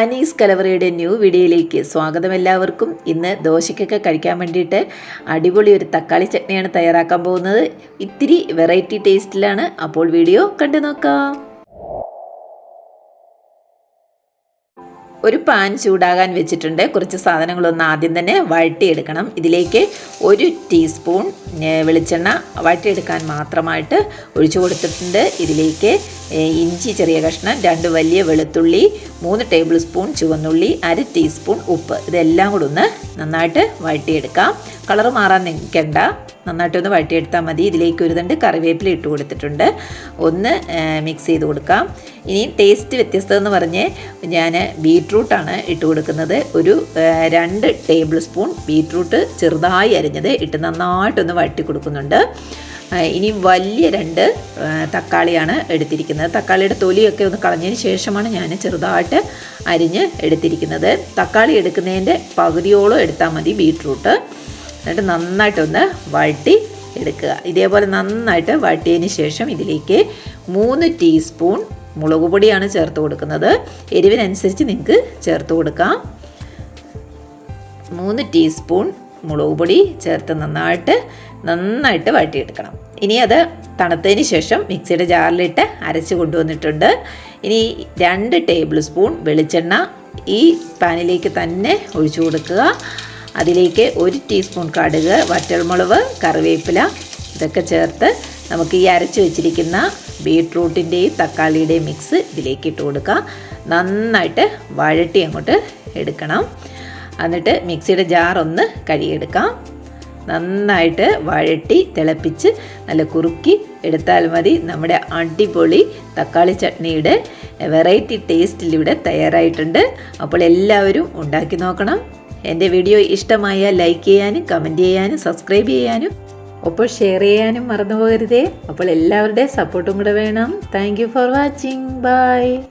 Anees കലവറയുടെ new വീഡിയോയിലേക്ക് സ്വാഗതം എല്ലാവർക്കും. ഇന്ന് ദോശയ്ക്കൊക്കെ കഴിക്കാൻ വേണ്ടിയിട്ട് അടിപൊളി ഒരു തക്കാളി ചട്നിയാണ് തയ്യാറാക്കാൻ പോകുന്നത്. ഇത്തിരി വെറൈറ്റി ടേസ്റ്റിലാണ് അപ്പോൾ വീഡിയോ കണ്ടു നോക്കാം. ഒരു പാൻ ചൂടാകാൻ വെച്ചിട്ടുണ്ട്. കുറച്ച് സാധനങ്ങളൊന്ന് ആദ്യം തന്നെ വഴട്ടിയെടുക്കണം ഇതിലേക്ക് ഒരു ടീസ്പൂൺ വെളിച്ചെണ്ണ വഴട്ടിയെടുക്കാൻ മാത്രമായിട്ട് ഒഴിച്ചു കൊടുത്തിട്ടുണ്ട്. ഇതിലേക്ക് ഇഞ്ചി ചെറിയ കഷ്ണം രണ്ട് വലിയ വെളുത്തുള്ളി മൂന്ന് ടേബിൾ സ്പൂൺ ചുവന്നുള്ളി അര ടീസ്പൂൺ ഉപ്പ്. ഇതെല്ലാം കൂടെ ഒന്ന് നന്നായിട്ട് വഴട്ടിയെടുക്കാം കളർ മാറാൻ നിൽക്കണ്ട. നന്നായിട്ടൊന്ന് വഴറ്റിയെടുത്താൽ മതി. ഇതിലേക്ക് ഒരു തണ്ട് കറിവേപ്പില ഇട്ട് കൊടുത്തിട്ടുണ്ട്. ഒന്ന് മിക്സ് ചെയ്ത് കൊടുക്കാം. ഇനി ടേസ്റ്റ് വ്യത്യസ്തം എന്ന് പറഞ്ഞ് ഞാൻ ബീട്രൂട്ടാണ് ഇട്ട് കൊടുക്കുന്നത്. ഒരു രണ്ട് ടേബിൾ സ്പൂൺ ബീട്രൂട്ട് ചെറുതായി അരിഞ്ഞത് ഇട്ട് നന്നായിട്ടൊന്ന് വഴറ്റി കൊടുക്കുന്നുണ്ട്. ഇനി വലിയ രണ്ട് തക്കാളിയാണ് എടുത്തിരിക്കുന്നത്. തക്കാളിയുടെ തൊലിയൊക്കെ ഒന്ന് കളഞ്ഞതിന് ശേഷമാണ് ഞാൻ ചെറുതായിട്ട് അരിഞ്ഞ് എടുത്തിരിക്കുന്നത്. തക്കാളി എടുക്കുന്നതിന്റെ പകുതിയോളം എടുത്താൽ മതി ബീട്രൂട്ട്. എന്നിട്ട് നന്നായിട്ടൊന്ന് വഴട്ടി എടുക്കുക. ഇതേപോലെ നന്നായിട്ട് വഴട്ടിയതിന് ശേഷം ഇതിലേക്ക് മൂന്ന് ടീസ്പൂൺ മുളക് പൊടിയാണ് ചേർത്ത് കൊടുക്കുന്നത്. എരിവിനനുസരിച്ച് നിങ്ങൾക്ക് ചേർത്ത് കൊടുക്കാം. മൂന്ന് ടീസ്പൂൺ മുളക് പൊടി ചേർത്ത് നന്നായിട്ട് നന്നായിട്ട് വഴറ്റിയെടുക്കണം. ഇനി അത് തണുത്തതിന് ശേഷം മിക്സിയുടെ ജാറിലിട്ട് അരച്ച് കൊണ്ടുവന്നിട്ടുണ്ട്. ഇനി രണ്ട് ടേബിൾ സ്പൂൺ വെളിച്ചെണ്ണ ഈ പാനിലേക്ക് തന്നെ ഒഴിച്ചു കൊടുക്കുക. അതിലേക്ക് ഒരു ടീസ്പൂൺ കടുക് വറ്റൽമുളക് കറിവേപ്പില ഇതൊക്കെ ചേർത്ത് നമുക്ക് ഈ അരച്ച് വെച്ചിരിക്കുന്ന ബീട്രൂട്ടിന്റെയും തക്കാളിയുടെയും മിക്സ് ഇതിലേക്ക് ഇട്ട് കൊടുക്കാം. നന്നായിട്ട് വഴട്ടി അങ്ങോട്ട് എടുക്കണം. എന്നിട്ട് മിക്സിയുടെ ജാർ ഒന്ന് കഴുകിയെടുക്കാം. നന്നായിട്ട് വഴട്ടി തിളപ്പിച്ച് നല്ല കുറുക്കി എടുത്താൽ മതി. നമ്മുടെ അടിപൊളി തക്കാളി ചട്നിയുടെ വെറൈറ്റി ടേസ്റ്റിലിവിടെ തയ്യാറായിട്ടുണ്ട്. അപ്പോൾ എല്ലാവരും ഉണ്ടാക്കി നോക്കണം. എന്റെ വീഡിയോ ഇഷ്ടമായാൽ ലൈക്ക് ചെയ്യാനും കമന്റ് ചെയ്യാനും സബ്സ്ക്രൈബ് ചെയ്യാനും ഒപ്പം ഷെയർ ചെയ്യാനും മറന്നു പോകരുതേ. അപ്പോൾ എല്ലാവരുടെയും സപ്പോർട്ടും കൂടെ വേണം. Thank for watching. ബൈ.